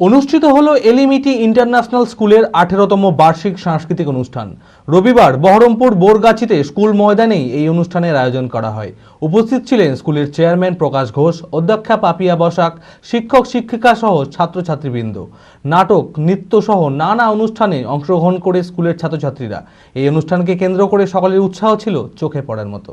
অনুষ্ঠিত হলো এলিমিটি ইন্টারন্যাশনাল স্কুলের আঠেরোতম বার্ষিক সাংস্কৃতিক অনুষ্ঠান। রবিবার বহরমপুর বোরগাছিতে স্কুল ময়দানেই এই অনুষ্ঠানের আয়োজন করা হয়। উপস্থিত ছিলেন স্কুলের চেয়ারম্যান প্রকাশ ঘোষ, অধ্যক্ষা পাপিয়া বসাক, শিক্ষক শিক্ষিকা সহ ছাত্রছাত্রীবৃন্দ। নাটক, নৃত্য সহ নানা অনুষ্ঠানে অংশগ্রহণ করে স্কুলের ছাত্রছাত্রীরা। এই অনুষ্ঠানকে কেন্দ্র করে সকলের উৎসাহ ছিল চোখে পড়ার মতো।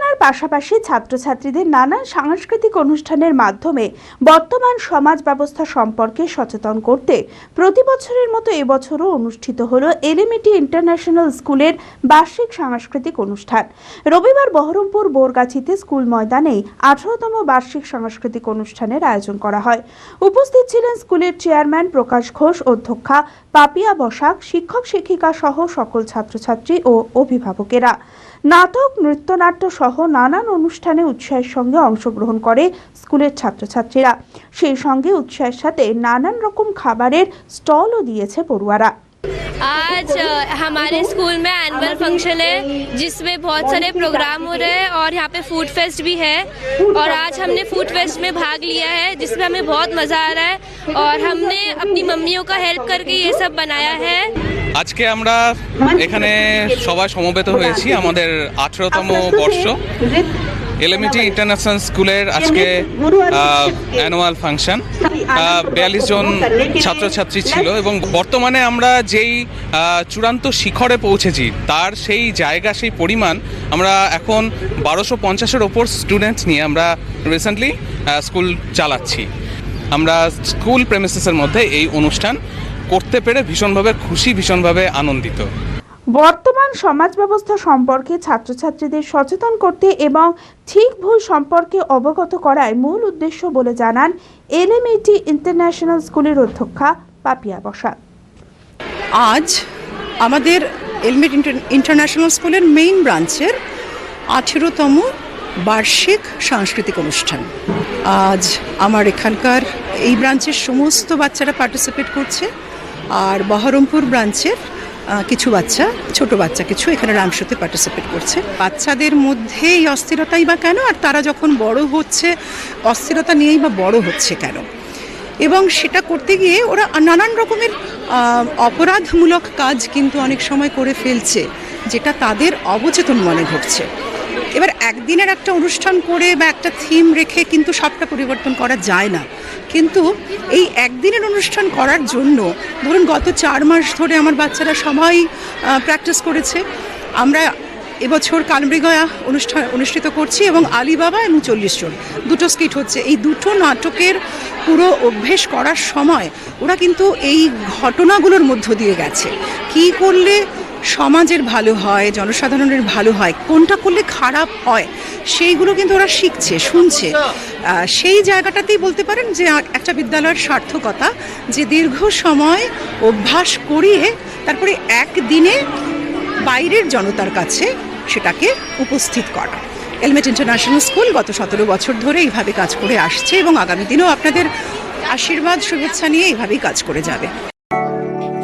পাশাপাশি ছাত্রছাত্রীদের নানান সাংস্কৃতিক অনুষ্ঠানের মাধ্যমে বর্তমান সমাজ ব্যবস্থা সম্পর্কে সচেতন করতে প্রতি বছরের মতো এবছরও অনুষ্ঠিত হল এলিমিটি ইন্টারন্যাশনাল স্কুলের বার্ষিক সাংস্কৃতিক অনুষ্ঠান। রবিবার বহরমপুর বোরগাছিতে স্কুল ময়দানেই আঠারোতম বার্ষিক সাংস্কৃতিক অনুষ্ঠানের আয়োজন করা হয়। উপস্থিত ছিলেন স্কুলের চেয়ারম্যান প্রকাশ ঘোষ, অধ্যক্ষা পাপিয়া বসাক, শিক্ষক শিক্ষিকা সহ সকল ছাত্রছাত্রী ও অভিভাবকেরা। নাটক নৃত্যনাট্য সহ নানান অনুষ্ঠানে উৎসাহের সঙ্গে অংশগ্রহণ করে স্কুলের ছাত্রছাত্রীরা সেই সঙ্গে উৎসাহের সাথে নানান রকম খাবারের স্টলও দিয়েছে পড়ুয়ারা आज अ, हमारे स्कूल में एनुअल फंक्शन है जिसमें बहुत सारे प्रोग्राम हो रहे हैं और यहाँ पे फूड फेस्ट भी है और आज हमने फूड फेस्ट में भाग लिया है जिसमें हमें बहुत मज़ा आ रहा है और हमने अपनी मम्मियों का हेल्प करके ये सब बनाया है আজকে আমরা এখানে সবাই সমবেত হয়েছি আমাদের আঠেরোতম বর্ষ। এলএমইটি ইন্টারন্যাশনাল স্কুলের আজকে অ্যানুয়াল ফাংশন বিয়াল্লিশ জন ছাত্রছাত্রী ছিল এবং বর্তমানে আমরা যেই চূড়ান্ত শিখরে পৌঁছেছি, তার সেই জায়গা, সেই পরিমাণ আমরা এখন বারোশো পঞ্চাশের ওপর স্টুডেন্ট নিয়ে আমরা রিসেন্টলি স্কুল চালাচ্ছি। আমরা স্কুল প্রেমিসেসের মধ্যে এই অনুষ্ঠান করতে পেরে ভীষণভাবে খুশি ভীষণভাবে আনন্দিত। বর্তমান সমাজ ব্যবস্থা সম্পর্কে ছাত্রছাত্রীদের সচেতন করতে এবং ঠিক ভুল সম্পর্কে অবগত করায় মূল উদ্দেশ্য বলে জানান এলএমইটি ইন্টারন্যাশনাল স্কুলের অধ্যক্ষা পাপিয়া বসাক। আজ আমাদের এলমেট ইন্টারন্যাশনাল স্কুলের মেইন ব্রাঞ্চের আঠেরোতম বার্ষিক সাংস্কৃতিক অনুষ্ঠান। আজ আমার এখানকার এই ব্রাঞ্চের সমস্ত বাচ্চারা পার্টিসিপেট করছে। আর বহরমপুর ব্রাঞ্চের কিছু বাচ্চা, ছোট বাচ্চা কিছু এখানে রামশোতে পার্টিসিপেট করছে। বাচ্চাদের মধ্যে এই অস্থিরতাই বা কেন? আর তারা যখন বড় হচ্ছে, অস্থিরতা নিয়েই বা বড় হচ্ছে কেন? এবং সেটা করতে গিয়ে ওরা নানান রকমের অপরাধমূলক কাজ কিন্তু অনেক সময় করে ফেলছে, যেটা তাদের অবচেতন মনে ঘটছে। এবার একদিনের একটা অনুষ্ঠান করে বা একটা থিম রেখে কিন্তু সবটা পরিবর্তন করা যায় না। কিন্তু এই একদিনের অনুষ্ঠান করার জন্য, ধরুন গত চার মাস ধরে আমার বাচ্চারা সবাই প্র্যাকটিস করেছে। আমরা এবছর কালমৃগয়া অনুষ্ঠান অনুষ্ঠিত করছি এবং আলিবাবা এবং চল্লিশ জন। দুটো স্কিট হচ্ছে। এই দুটো নাটকের পুরো অভ্যেস করার সময় ওরা কিন্তু এই ঘটনাগুলোর মধ্য দিয়ে গেছে। কি করলে সমাজের ভালো হয়, জনসাধারণের ভালো হয়, কোনটা করলে খারাপ হয়, সেইগুলো কিন্তু ওরা শিখছে, শুনছে। সেই জায়গাটাতেই বলতে পারেন যে একটা বিদ্যালয়ের সার্থকতা, যে দীর্ঘ সময় অভ্যাস করিয়ে তারপরে একদিনে বাইরের জনতার কাছে সেটাকে উপস্থিত করা। এলমেট ইন্টারন্যাশনাল স্কুল গত সতেরো বছর ধরে এইভাবে কাজ করে আসছে এবং আগামী দিনেও আপনাদের আশীর্বাদ, শুভেচ্ছা নিয়ে এইভাবেই কাজ করে যাবে।